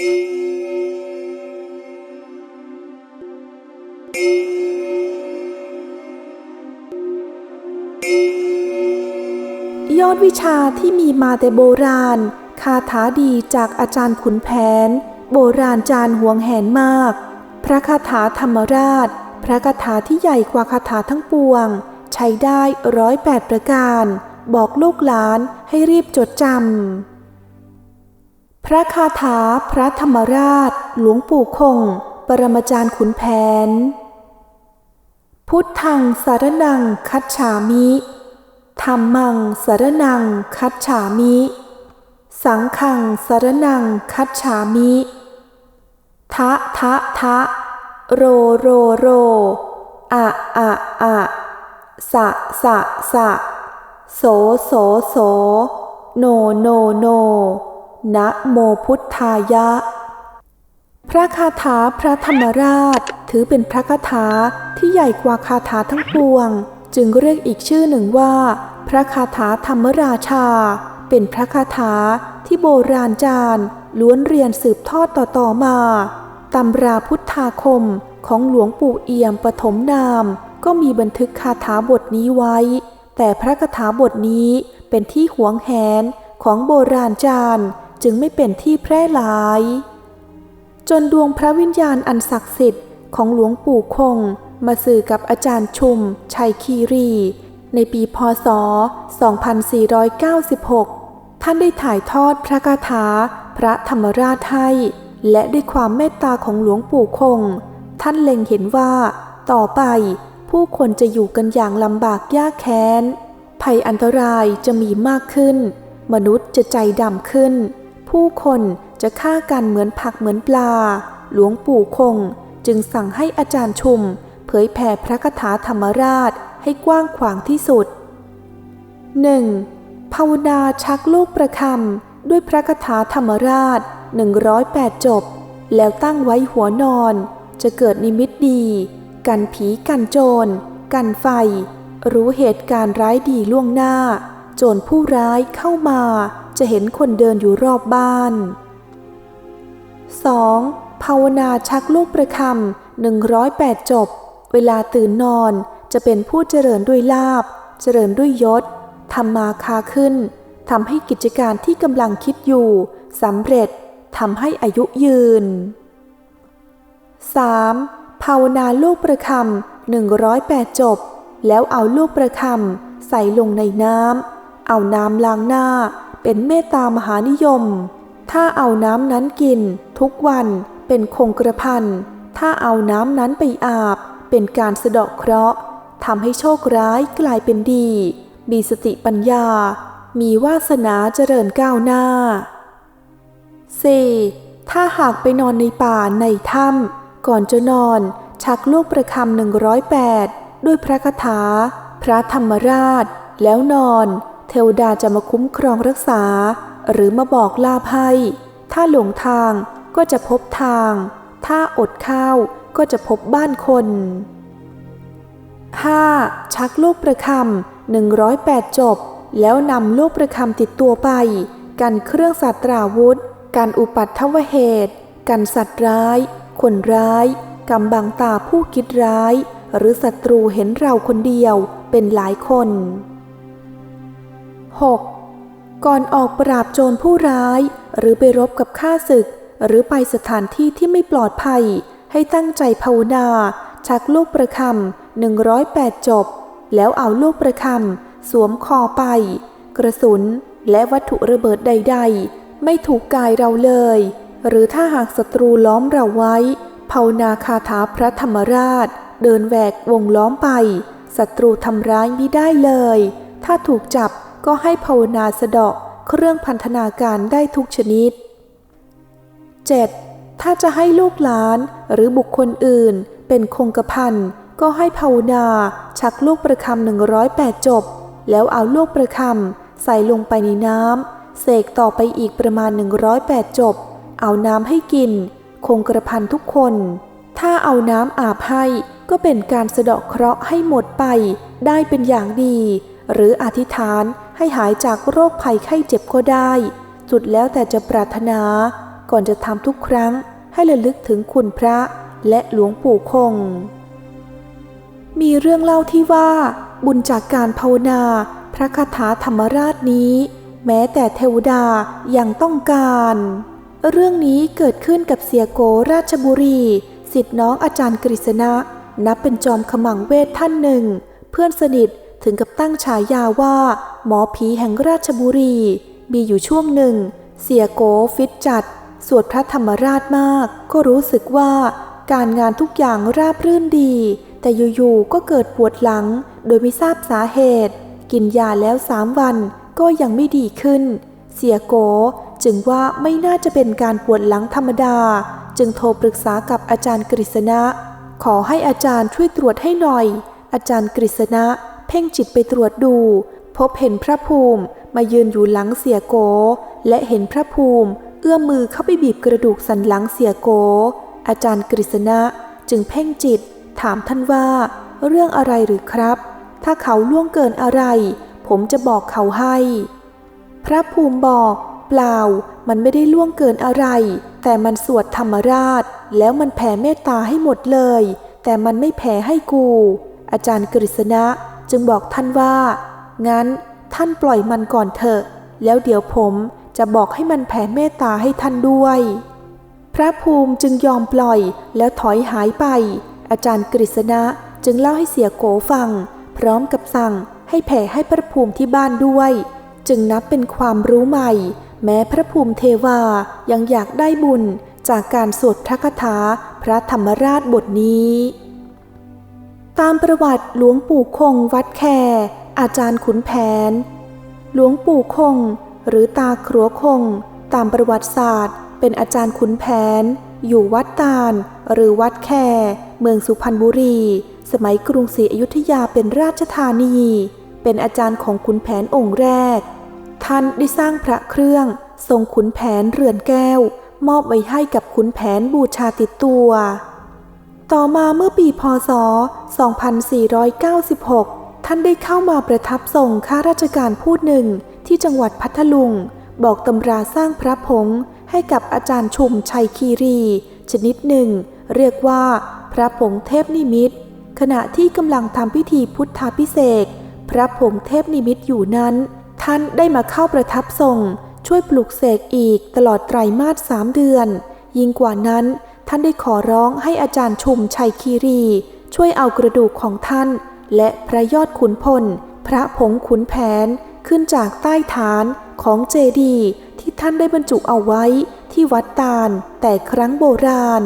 ยอดวิชาที่มีมาแต่โบราณ คาถาดีจากอาจารย์ขุนแผน โบราณจารย์ห่วงแหนมาก พระคาถาธรรมราช พระคาถาที่ใหญ่กว่าคาถาทั้งปวง ใช้ได้ร้อยแปดประการ บอกลูกหลานให้รีบจดจำ พระคาถาพระธรรมราช หลวงปู่คง ปรมาจารย์ขุนแผน พุทธังสารนังคัจฉามิธรรมังสารนังคัจฉามิ สังฆังสารนังคัจฉามิทะทะทะโรโรโรอะอะอะสะสะสะโสโสโส โนโนโนน นะโมพุทธายะ พระคาถาพระธรรมราชถือเป็นพระคาถาที่ใหญ่กว่าคาถาทั้งปวง จึงเรียกอีกชื่อหนึ่งว่า พระคาถาธรรมราชา เป็นพระคาถาที่โบราณจารย์ล้วนเรียนสืบทอดต่อๆมาตำราพุทธาคมของหลวงปู่เอี่ยมปฐมนาม ก็มีบันทึกคาถาบทนี้ไว้ แต่พระคาถาบทนี้เป็นที่หวงแหนของโบราณจารย์ จึงไม่เป็นที่แพร่หลาย จนดวงพระวิญญาณอันศักดิ์สิทธิ์ของหลวงปู่คง มาสื่อกับอาจารย์ชุม ชัยคีรี ในปีพศ 2496 ท่านได้ถ่ายทอดพระคาถาพระธรรมราชให้และด้วยความเมตตาของหลวงปู่คง ท่านเล็งเห็นว่า ต่อไปผู้คนจะอยู่กันอย่างลำบากยากแค้น ภัยอันตรายจะมีมากขึ้น มนุษย์จะใจดำขึ้น ผู้คนจะฆ่ากันเหมือนผักเหมือนปลา หลวงปู่คง จึงสั่งให้อาจารย์ชุม เผยแผ่พระคาถาธรรมราชให้กว้างขวางที่สุด 1. ภาวนาชักลูกประคำด้วยพระคาถาธรรมราช 108 จบ แล้วตั้งไว้หัวนอน จะเกิดนิมิตดี กันผีกันโจร กันไฟ รู้เหตุการณ์ร้ายดีล่วงหน้า โจรผู้ร้ายเข้ามา จะเห็นคนเดินอยู่รอบบ้าน 2. ภาวนาชักลูกประคำ108 จบ เวลาตื่นนอนจะเป็นผู้เจริญด้วยลาบ เจริญด้วยยศทำมาคาขึ้นทำให้กิจการที่กำลังคิดอยู่สำเร็จทำให้อายุยืน 3. ภาวนาลูกประคำ108 จบ แล้วเอาลูกประคำใส่ลงในน้ำเอาน้ำล้างหน้า เป็นเมตตามหานิยม ถ้าเอาน้ำนั้นกิน ทุกวันเป็นคงกระพัน ถ้าเอาน้ำนั้นไปอาบ เป็นการสะเดาะเคราะห์ทำให้โชคร้ายกลายเป็นดี มีสติปัญญา มีวาสนาเจริญก้าวหน้า 4. ถ้าหากไปนอนในป่าในถ้ำก่อนจะนอน ชักลูกประคำหนึ่งร้อยแปดด้วยพระคาถา พระธรรมราช แล้วนอน เทวดาจะมาคุ้มครองรักษา หรือมาบอกลาภให้ถ้าหลงทางก็จะพบทาง ถ้าอดข้าวก็จะพบบ้านคน 5. ชักลูกประคำ108 จบ แล้วนำลูกประคำติดตัวไป กันเครื่องสัตราวุธการอุปัตถวเหตุ กันสัตว์ร้าย คนร้ายกำบังตาผู้คิดร้าย หรือศัตรูเห็นเราคนเดียวเป็นหลายคน 6. ก่อนออกปราบโจรผู้ร้าย หรือไปรบกับข้าศึก หรือไปสถานที่ที่ไม่ปลอดภัย ให้ตั้งใจภาวนา ชักลูกประคำ108 จบ แล้วเอาลูกประคำสวมคอไป กระสุนและวัตถุระเบิดใด ๆ ไม่ถูกกายเราเลย หรือถ้าหากศัตรูล้อมเราไว้ภาวนาคาถาพระธรรมราช เดินแหวกวงล้อมไปศัตรูทำร้ายไม่ได้เลย ถ้าถูกจับ ก็ให้ภาวนาสะเดาะเครื่องพันธนาการได้ทุกชนิด 7. ถ้าจะให้ลูกหลานหรือบุคคลอื่น เป็นคงกระพันก็ให้ภาวนา ชักลูกประคำหนึ่งร้อยแปดจบ แล้วเอาลูกประคำใส่ลงไปในน้ำเสกต่อไปอีกประมาณ 108 จบ เอาน้ำให้กิน คงกระพันทุกคน ถ้าเอาน้ำอาบให้ก็เป็นการสะเดาะเคราะห์ให้หมดไป ได้เป็นอย่างดี หรืออธิษฐาน ให้หายจากโรคภัยไข้เจ็บก็ได้จุดแล้วแต่จะปรารถนา ก่อนจะทำทุกครั้งให้ระลึกถึงคุณพระและหลวงปู่คง มีเรื่องเล่าที่ว่า บุญจากการภาวนา พระคาถาธรรมราชนี้ แม้แต่เทวดายังต้องการ เรื่องนี้เกิดขึ้นกับเสียโกราชบุรีสิทธิน้องอาจารย์กฤษณะ นับเป็นจอมขมังเวทท่านหนึ่ง เพื่อนสนิท ถึงกับตั้งฉายาว่า หมอผีแห่งราชบุรี มีอยู่ช่วงหนึ่ง เสียโกฟิตจัด สวดพระธรรมราชมาก ก็รู้สึกว่าการงานทุกอย่างราบรื่นดี แต่อยู่ๆก็เกิดปวดหลัง โดยไม่ทราบสาเหตุ กินยาแล้วสามวันก็ยังไม่ดีขึ้น เสียโกจึงว่าไม่น่าจะเป็นการปวดหลังธรรมดา จึงโทรปรึกษากับอาจารย์กฤษณะ ขอให้อาจารย์ช่วยตรวจให้หน่อย อาจารย์กฤษณะ พ่งจิตไปตรวจดู พบเห็นพระภูมิมายืนอยู่หลังเสียโก และเห็นพระภูมิ เอื้อมมือเข้าไปบีบกระดูกสันหลังเสียโก อาจารย์กฤษณะจึงเพ่งจิต ถามท่านว่า เรื่องอะไรหรือครับ ถ้าเขาล่วงเกินอะไร ผมจะบอกเขาให้ พระภูมิบอกเปล่า มันไม่ได้ล่วงเกินอะไร แต่มันสวดธรรมราช แล้วมันแผ่เมตตาให้หมดเลย แต่มันไม่แผ่ให้กู อาจารย์กฤษณะ จึงบอกท่านว่า งั้นท่านปล่อยมันก่อนเถอะ แล้วเดี๋ยวผมจะบอกให้มันแผ่เมตตาให้ท่านด้วย พระภูมิจึงยอมปล่อยแล้วถอยหายไป อาจารย์กฤษณะจึงเล่าให้เสียโกฟัง พร้อมกับสั่งให้แผ่ให้พระภูมิที่บ้านด้วย จึงนับเป็นความรู้ใหม่ แม้พระภูมิเทวายังอยากได้บุญจากการสวดพระคาถาพระธรรมราชบทนี้ ตามประวัติหลวงปู่คงวัดแคอาจารย์ขุนแผน หลวงปู่คง หรือตาครัวคง ตามประวัติศาสตร์ เป็นอาจารย์ขุนแผน อยู่วัดตาล หรือวัดแค เมืองสุพรรณบุรี สมัยกรุงศรีอยุธยาเป็นราชธานี เป็นอาจารย์ของขุนแผนองค์แรก ท่านได้สร้างพระเครื่อง ทรงขุนแผนเรือนแก้ว มอบไว้ให้กับขุนแผนบูชาติดตัว ต่อมาเมื่อปีพศ 2496 ท่านได้เข้ามาประทับทรงข้าราชการผู้หนึ่งที่จังหวัดพัทลุง บอกตำราสร้างพระผงให้กับอาจารย์ชุมชัยคีรี ชนิดหนึ่ง เรียกว่าพระผงเทพนิมิต ขณะที่กำลังทำพิธีพุทธาพิเศษพระผงเทพนิมิตอยู่นั้น ท่านได้มาเข้าประทับทรงช่วยปลุกเสกอีกตลอดไตรมาสสามเดือน ยิ่งกว่านั้น ท่านได้ขอร้องให้อาจารย์ชุมชัยคีรี ช่วยเอากระดูกของท่าน และพระยอดขุนพล พระผงขุนแผนขึ้นจากใต้ฐานของเจดีย์ที่ท่านได้บรรจุเอาไว้ที่วัดตาลแต่ครั้งโบราณ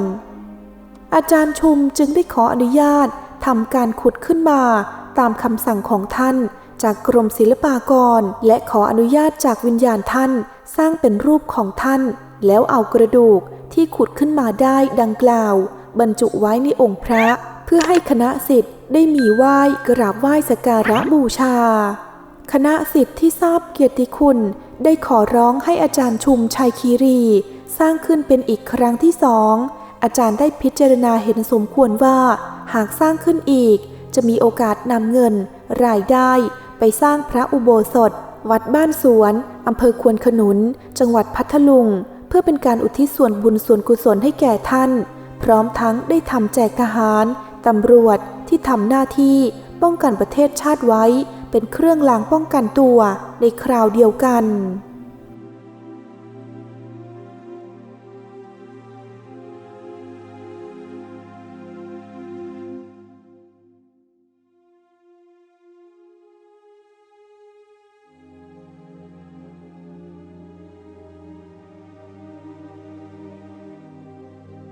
อาจารย์ชุมจึงได้ขออนุญาตทำการขุดขึ้นมาตามคำสั่งของท่านจากกรมศิลปากร และขออนุญาตจากวิญญาณท่านสร้างเป็นรูปของท่าน แล้วเอากระดูกที่ขุดขึ้นมาได้ดังกล่าว บรรจุไว้ในองค์พระเพื่อให้คณะสิทธิ์ได้มีไหว้กราบไหว้สการะบูชา คณะสิทธิ์ที่ทราบเกียรติคุณได้ขอร้องให้อาจารย์ชุมชัยคีรี สร้างขึ้นเป็นอีกครั้งที่สองอาจารย์ได้พิจารณาเห็นสมควรว่า หากสร้างขึ้นอีก จะมีโอกาสนำเงิน รายได้ ไปสร้างพระอุโบสถ วัดบ้านสวนอำเภอควนขนุน จังหวัดพัทลุง เพื่อเป็นการอุทิศส่วนบุญส่วนกุศลให้แก่ท่าน พร้อมทั้งได้ทำแจกทหารตำรวจที่ทำหน้าที่ป้องกันประเทศชาติไว้ เป็นเครื่องรางป้องกันตัวในคราวเดียวกัน